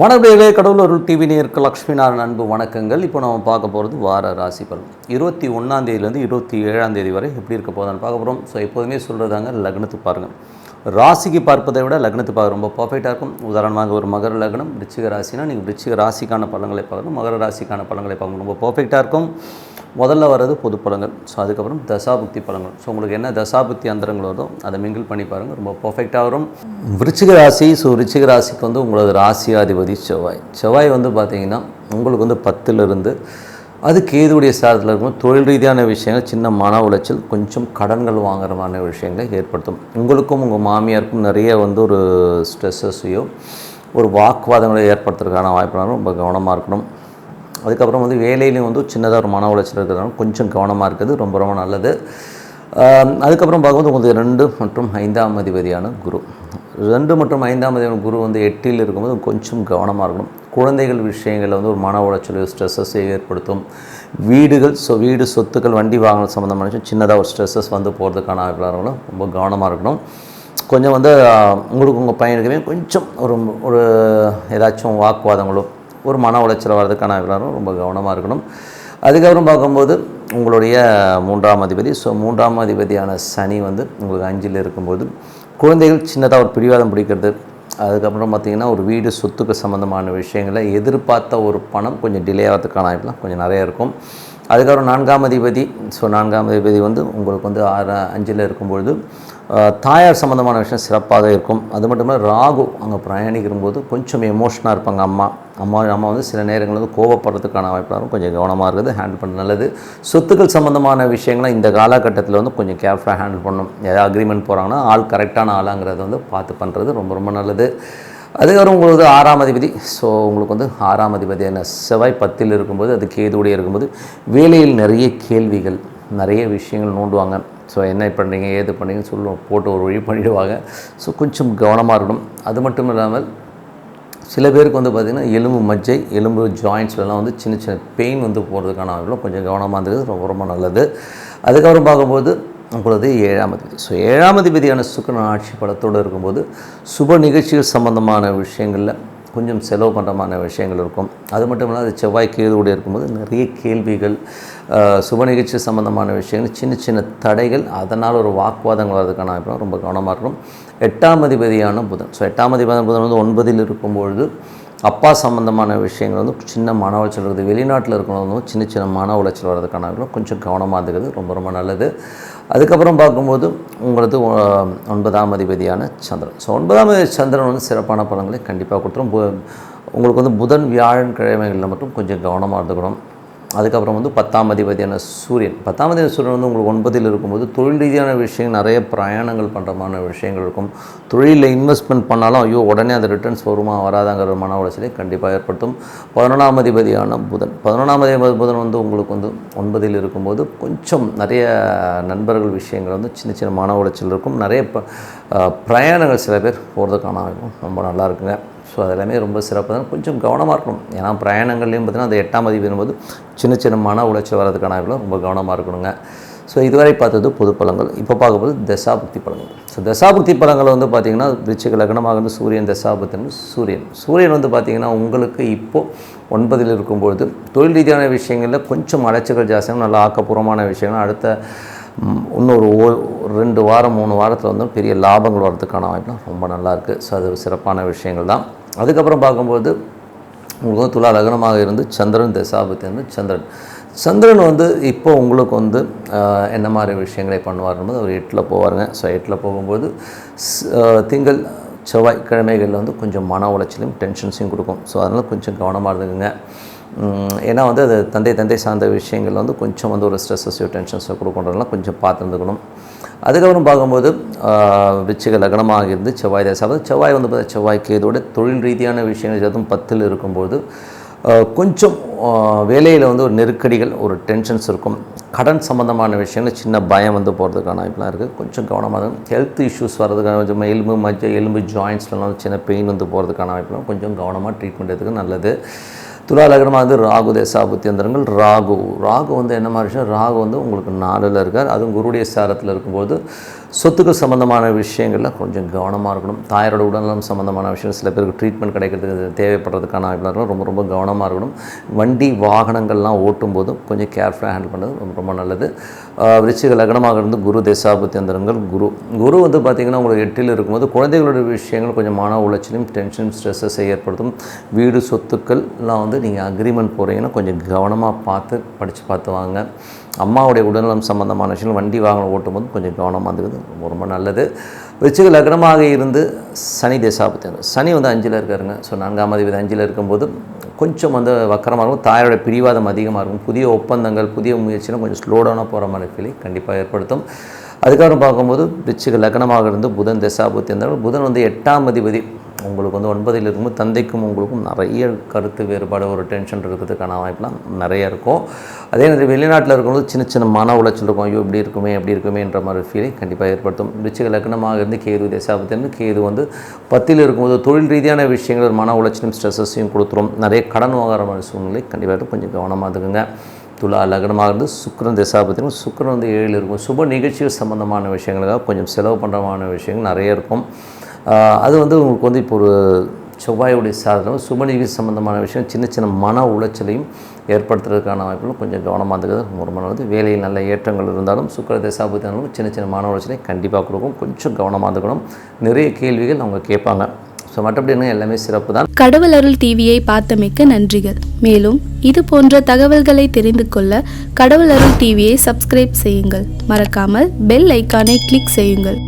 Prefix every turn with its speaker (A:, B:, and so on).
A: வணக்கங்களே கடவுள் அருள் டிவி நேருக்கு லக்ஷ்மி அன்பு வணக்கங்கள். இப்போ நம்ம பார்க்க போகிறது வார ராசி பலன். இருபத்தி ஒன்றாம் தேதியிலேருந்து இருபத்தி ஏழாம் தேதி வரை எப்படி இருக்க போதான்னு பார்க்க போகிறோம் ஸோ எப்போதுமே சொல்கிறதாங்க லக்னத்துக்கு பாருங்கள் ராசிக்கு பார்ப்பதை விட லக்னத்துக்கு பார்க்க ரொம்ப பர்ஃபெக்டாக இருக்கும். உதாரணமாக ஒரு மகர லக்னம் விருச்சிக ராசினா நீங்கள் விருச்சிக ராசிக்கான பலன்களை பார்க்கணும். மகர ராசிக்கான பலன்களை பார்க்கணும் ரொம்ப பர்ஃபெக்டாக இருக்கும். முதல்ல வர்றது பொது பழங்கள் ஸோ அதுக்கப்புறம் தசாபுக்தி பழங்கள் ஸோ உங்களுக்கு என்ன தசாபுக்தி அந்தரங்கள் வருதோ அதை மிங்கிள் பண்ணி பாருங்கள் ரொம்ப பர்ஃபெக்டாக வரும். விருச்சிக ராசி ஸோ விருச்சிக ராசிக்கு வந்து உங்களது ராசியாதிபதி செவ்வாய். செவ்வாய் வந்து பார்த்தீங்கன்னா உங்களுக்கு வந்து பத்திலிருந்து அது கேதுடைய சாரத்தில் இருக்கும் தொழில் ரீதியான விஷயங்கள் சின்ன மன உளைச்சல் கொஞ்சம் கடன்கள் வாங்குற மாதிரி விஷயங்களை ஏற்படுத்தும். உங்களுக்கும் உங்கள் மாமியாருக்கும் நிறைய வந்து ஒரு ஸ்ட்ரெஸ்ஸஸையோ ஒரு வாக்குவாதங்களை ஏற்படுத்துறதுக்கான வாய்ப்புனாலும் ரொம்ப கவனமாக இருக்கணும். அதுக்கப்புறம் வந்து வேலையிலையும் வந்து சின்னதாக ஒரு மன உளைச்சல் இருக்கிறதுனால கொஞ்சம் கவனமாக இருக்குது ரொம்ப ரொம்ப நல்லது. அதுக்கப்புறம் பார்க்கும்போது உங்களுக்கு ரெண்டு மற்றும் ஐந்தாம் அதிபதியான குரு. ரெண்டு மற்றும் ஐந்தாம் அதிபதியான குரு வந்து எட்டில் இருக்கும்போது கொஞ்சம் கவனமாக இருக்கணும். குழந்தைகள் விஷயங்களில் வந்து ஒரு மன உளைச்சல் ஸ்ட்ரெஸ்ஸஸை ஏற்படுத்தும். வீடுகள் ஸோ வீடு சொத்துக்கள் வண்டி வாகனம் சம்மந்தமான சின்னதாக ஒரு ஸ்ட்ரெஸ்ஸஸ் வந்து போகிறதுக்கான வாய்ப்புகளும் ரொம்ப கவனமாக இருக்கணும். கொஞ்சம் வந்து உங்களுக்கு உங்கள் பையனுக்குமே கொஞ்சம் ஒரு ஒரு ஏதாச்சும் வாக்குவாதங்களோ ஒரு மன உளைச்சல் வர்றதுக்கான எல்லாரும் ரொம்ப கவனமாக இருக்கணும். அதுக்கப்புறம் பார்க்கும்போது உங்களுடைய மூன்றாம் அதிபதி ஸோ மூன்றாம் அதிபதியான சனி வந்து உங்களுக்கு அஞ்சில் இருக்கும்போது குழந்தைகள் சின்னதாக ஒரு பிடிவாதம் பிடிக்கிறது. அதுக்கப்புறம் பார்த்திங்கன்னா ஒரு வீடு சொத்துக்கு சம்மந்தமான விஷயங்களை எதிர்பார்த்த ஒரு பணம் கொஞ்சம் டிலே ஆகிறதுக்கான வாய்ப்புலாம் கொஞ்சம் நிறைய இருக்கும். அதுக்கப்புறம் நான்காம் அதிபதி ஸோ நான்காம் அதிபதி வந்து உங்களுக்கு வந்து ஆறு அஞ்சில் இருக்கும்பொழுது தாயார் சம்மந்தமான விஷயம் சிறப்பாக இருக்கும். அது மட்டும் இல்லை ராகு அங்கே பிரயாணிக்கிற போது கொஞ்சம் எமோஷனாக இருப்பாங்க அம்மா. அம்மா அம்மா வந்து சில நேரங்களில் வந்து கோவப்படுறதுக்கான வாய்ப்பாக இருக்கும். கொஞ்சம் கவனமாக இருக்குது ஹேண்டில் பண்ண நல்லது. சொத்துக்கள் சம்மந்தமான விஷயங்களை இந்த காலகட்டத்தில் வந்து கொஞ்சம் கேர்ஃபுல்லாக ஹேண்டில் பண்ணணும். ஏதாவது அக்ரிமெண்ட் போகிறாங்கன்னா ஆள் கரெக்டான ஆளாங்கிறத வந்து பார்த்து பண்ணுறது ரொம்ப ரொம்ப நல்லது. அதுக்கப்புறம் உங்களுக்கு ஆறாம் அதிபதி. ஸோ உங்களுக்கு வந்து ஆறாம் அதிபதியான செவ்வாய் பத்தில் இருக்கும்போது அது கேதுவுடைய இருக்கும்போது வேலையில் நிறைய கேள்விகள் நிறைய விஷயங்கள் நோண்டுவாங்க. ஸோ என்ன பண்ணுறீங்க ஏது பண்ணுறீங்கன்னு சொல்லுவோம். போட்டு ஒரு வழி பண்ணிவிடுவாங்க ஸோ கொஞ்சம் கவனமாக இருக்கணும். அது மட்டும் இல்லாமல் சில பேருக்கு வந்து பார்த்திங்கன்னா எலும்பு மஜ்ஜை எலும்பு ஜாயின்ஸ்லாம் வந்து சின்ன சின்ன பெயின் வந்து போகிறதுக்கான வாய்ப்புலாம் கொஞ்சம் கவனமாக இருந்தது ரொம்ப ரொம்ப நல்லது. அதுக்கப்புறம் பார்க்கும்போது உங்களது ஏழாம் அதிபதி. ஸோ ஏழாம் அதிபதியான சுக்கரன் ஆட்சி படத்தோடு இருக்கும்போது சுப நிகழ்ச்சிகள் சம்பந்தமான விஷயங்களில் கொஞ்சம் செலவு பண்ணுறமான விஷயங்கள் இருக்கும். அது மட்டும் இல்லாமல் அது செவ்வாய் கேதுவோடு இருக்கும்போது நிறைய கேள்விகள் சுப நிகழ்ச்சி சம்மந்தமான விஷயங்கள் சின்ன சின்ன தடைகள் அதனால் ஒரு வாக்குவாதங்கள் வர்றதுக்கான ரொம்ப கவனமாக இருக்கும் எட்டாம் அதிபதியான புதன். ஸோ எட்டாம் அதிபதியான புதன் வந்து ஒன்பதில் இருக்கும்பொழுது அப்பா சம்மந்தமான விஷயங்கள் வந்து சின்ன மன உளைச்சல் இருக்குது. வெளிநாட்டில் இருக்கிறவங்க வந்து சின்ன சின்ன மன உளைச்சல் வர்றதுக்கான கொஞ்சம் கவனமாக இருக்கிறது ரொம்ப ரொம்ப நல்லது. அதுக்கப்புறம் பார்க்கும்போது உங்களது ஒன்பதாம் அதிபதியான சந்திரன். ஸோ ஒன்பதாம் அதிபதி சந்திரன் வந்து சிறப்பான பலன்களை கண்டிப்பாக கொடுத்துரும். உங்களுக்கு வந்து புதன் வியாழன் கிழமைகளில் மட்டும் கொஞ்சம் கவனமாக இருந்துக்கணும். அதுக்கப்புறம் வந்து பத்தாம் அதிபதியான சூரியன். பத்தாம் அதிபதி சூரியன் வந்து உங்களுக்கு ஒன்பதில் இருக்கும்போது தொழில் ரீதியான விஷயங்கள் நிறைய பிரயாணங்கள் பண்ணுறமான விஷயங்கள் இருக்கும். தொழிலில் இன்வெஸ்ட்மெண்ட் பண்ணாலும் ஐயோ உடனே அந்த ரிட்டர்ன்ஸ் வருமா வராதாங்கிற மன உளைச்சலை கண்டிப்பாக ஏற்படுத்தும். பதினொன்றாம் அதிபதியான புதன். பதினொன்றாம் அதிபதி புதன் வந்து உங்களுக்கு வந்து ஒன்பதில் இருக்கும்போது கொஞ்சம் நிறைய நண்பர்கள் விஷயங்கள் வந்து சின்ன சின்ன மன உளைச்சல் இருக்கும். நிறைய பிரயாணங்கள் சில பேர் போகிறதுக்கான ரொம்ப நல்லா இருக்குங்க. ஸோ அதெல்லாமே ரொம்ப சிறப்பு. தான் கொஞ்சம் கவனமாக இருக்கணும். ஏன்னா பிரயாணங்கள்லேயும் பார்த்தீங்கன்னா அந்த எட்டாம் அதிபதி வரும்போது சின்ன சின்ன மன உளைச்சல் வர்றதுக்கான ரொம்ப கவனமாக இருக்கணுங்க. ஸோ இதுவரை பார்த்தது பொது பலங்கள். இப்போ பார்க்கும்போது தசாபுக்தி பழங்கள் ஸோ தசாபுக்தி பழங்கள் வந்து பார்த்திங்கன்னா விருச்சிக லக்னமாக வந்து சூரியன் தசாபுத்தின்னு சூரியன். சூரியன் வந்து பார்த்திங்கன்னா உங்களுக்கு இப்போது ஒன்பதில் இருக்கும்பொழுது தொழில் ரீதியான விஷயங்களில் கொஞ்சம் அலைச்சல்கள் ஜாஸ்தியாக நல்ல ஆக்கப்பூர்வமான விஷயங்கள். அடுத்த இன்னொரு ஓ ரெண்டு வாரம் மூணு வாரத்தில் வந்து பெரிய லாபங்கள் வர்றதுக்கான வாய்ப்புலாம் ரொம்ப நல்லாயிருக்கு ஸோ அது சிறப்பான விஷயங்கள் தான். அதுக்கப்புறம் பார்க்கும்போது உங்களுக்கு வந்து துலா லக்னமாக இருந்து சந்திரன் தசாபத்தி வந்து சந்திரன். சந்திரன் வந்து இப்போ உங்களுக்கு வந்து என்ன மாதிரி விஷயங்களை பண்ணுவார்ன்றது அவர் எட்டில் போவாருங்க. ஸோ எட்டில் போகும்போது திங்கள் செவ்வாய் கிழமைகளில் வந்து கொஞ்சம் மன உளைச்சலையும் டென்ஷன்ஸையும் கொடுக்கும். ஸோ அதனால் கொஞ்சம் கவனமாக இருந்துக்குங்க. ஏன்னா வந்து அது தந்தை தந்தை சார்ந்த விஷயங்கள் வந்து கொஞ்சம் வந்து ஒரு ஸ்ட்ரெஸ்ஸஸோ டென்ஷன்ஸோ கொடுக்குறதெல்லாம் கொஞ்சம் பார்த்துருந்துக்கணும். அதுக்கப்புறம் பார்க்கும்போது விச்சிக லக்னமாக இருந்து செவ்வாய் தசை. செவ்வாய் வந்து பார்த்தா செவ்வாய்க்கு கேதோட தொழில் ரீதியான விஷயங்கள் எதுவும் பத்தில் இருக்கும்போது கொஞ்சம் வேலையில் வந்து ஒரு நெருக்கடிகள் ஒரு டென்ஷன்ஸ் இருக்கும். கடன் சம்மந்தமான விஷயங்கள் சின்ன பயம் வந்து போகிறதுக்கான வாய்ப்புலாம் இருக்குது கொஞ்சம் கவனமாக இருக்கும் ஹெல்த் இஷ்யூஸ் வர்றதுக்கான கொஞ்சம் எலும்பு மஜ்ஜை எலும்பு ஜாயின்ஸ்லாம் சின்ன பெயின் வந்து போகிறதுக்கான வாய்ப்புலாம் கொஞ்சம் கவனமாக ட்ரீட்மெண்ட் எடுத்துக்க நல்லது. துலா லக்னமாக வந்து ராகு தேசாபுத்தி ராகு. ராகு வந்து என்ன மாதிரி விஷயம்? ராகு வந்து உங்களுக்கு நாலில் இருக்கார். அதுவும் குருடைய சாரத்தில் இருக்கும்போது சொத்துக்கள் சம்மந்தமான விஷயங்களில் கொஞ்சம் கவனமாக இருக்கணும். தாயாரோட உடல்நலம் சம்மந்தமான விஷயம் சில பேருக்கு ட்ரீட்மெண்ட் கிடைக்கிறதுக்கு தேவைப்படுறதுக்கான வாய்ப்புகள் ரொம்ப ரொம்ப கவனமாக இருக்கணும். வண்டி வாகனங்கள்லாம் ஓட்டும் போதும் கொஞ்சம் கேர்ஃபுல்லாக ஹேண்டில் பண்ணுறது ரொம்ப ரொம்ப நல்லது. விருச்சிக லக்னமாக இருந்து குரு தேசாபத்தி அந்தரங்கள் குரு குரு வந்து பார்த்திங்கன்னா உங்களுக்கு எட்டில் இருக்கும்போது குழந்தைகளோட விஷயங்கள் கொஞ்சம் மன உளைச்சலையும் டென்ஷன் ஸ்ட்ரெஸ்ஸை ஏற்படுத்தும். வீடு சொத்துக்கள்லாம் வந்து நீங்கள் அக்ரிமெண்ட் போகிறீங்கன்னா கொஞ்சம் கவனமாக பார்த்து படித்து பார்த்து வாங்க. அம்மாவுடைய உடல்நலம் சம்மந்தமான விஷயங்கள் வண்டி வாகனம் ஓட்டும்போது கொஞ்சம் கவனமாக இருந்துக்கிறது ரொம்ப நல்லது. விருச்சிக லக்னமாக இருந்து சனி தேசாபத்தியம் சனி வந்து அஞ்சில் இருக்காருங்க. ஸோ நான்காம் அதிபதி அஞ்சில் இருக்கும்போது கொஞ்சம் வந்து வக்கரமாக இருக்கும். தாயோட பிடிவாதம் அதிகமாக இருக்கும். புதிய ஒப்பந்தங்கள் புதிய முயற்சிலாம் கொஞ்சம் ஸ்லோடவுனாக போகிற மாதிரி ஃபீலிங் கண்டிப்பாக ஏற்படுத்தும். அதுக்கப்புறம் பார்க்கும்போது விருச்சிக லக்னமாக இருந்து புதன் தசாபத்தி இருந்தாலும் புதன் வந்து எட்டாம் அதிபதி. உங்களுக்கு வந்து ஒன்பதில் இருக்கும்போது தந்தைக்கும் உங்களுக்கும் நிறைய கருத்து வேறுபாடு ஒரு டென்ஷன் இருக்கிறதுக்கான வாய்ப்புலாம் நிறைய இருக்கும். அதே மாதிரி வெளிநாட்டில் இருக்கும்போது சின்ன சின்ன மன உளைச்சல் இருக்கும். ஐயோ இப்படி இருக்குமே எப்படி இருக்குமேன்ற மாதிரி ஃபீலை கண்டிப்பாக ஏற்படுத்தும். ரிச்சிக லக்னமாக இருந்து கேது தசாபத்தின்னு கேது வந்து பத்தில் இருக்கும்போது தொழில் ரீதியான விஷயங்கள் ஒரு மன உளைச்சலும் ஸ்ட்ரெஸ்ஸையும் கொடுத்துரும். நிறைய கடன் வாங்குற சூழ்நிலை கண்டிப்பாக கொஞ்சம் கவனமாக இருக்குங்க துலா லக்னமாக இருந்து சுக்கரன் திசாபத்திலும் சுக்கரன் வந்து ஏழில் இருக்கும். சுப நிகழ்ச்சிகள் சம்மந்தமான விஷயங்களுக்காக கொஞ்சம் செலவு பண்ணுறமான விஷயங்கள் நிறைய இருக்கும். அது வந்து உங்களுக்கு வந்து இப்போ ஒரு செவ்வாயுடைய சாதனம் சுமநிதி சம்மந்தமான விஷயம் சின்ன சின்ன மன உளைச்சலையும் ஏற்படுத்துறதுக்கான வாய்ப்புகளும் கொஞ்சம் கவனமாக இருக்கிறது ரொம்ப நல்லது. வேலையில் நல்ல ஏற்றங்கள் இருந்தாலும் சுக்கர தசாபத்தினாலும் சின்ன சின்ன மன உளைச்சலை கண்டிப்பாக கொடுக்கும். கொஞ்சம் கவனமாக இருக்கணும் நிறைய கேள்விகள் அவங்க கேட்பாங்க. ஸோ மற்றபடி என்ன? எல்லாமே சிறப்பு தான்.
B: கடவுள் அருள் டிவியை பார்த்தமைக்கு நன்றிகள். மேலும் இது போன்ற தகவல்களை தெரிந்து கொள்ள கடவுள் அருள் டிவியை சப்ஸ்கிரைப் செய்யுங்கள். மறக்காமல் பெல் ஐக்கானை கிளிக் செய்யுங்கள்.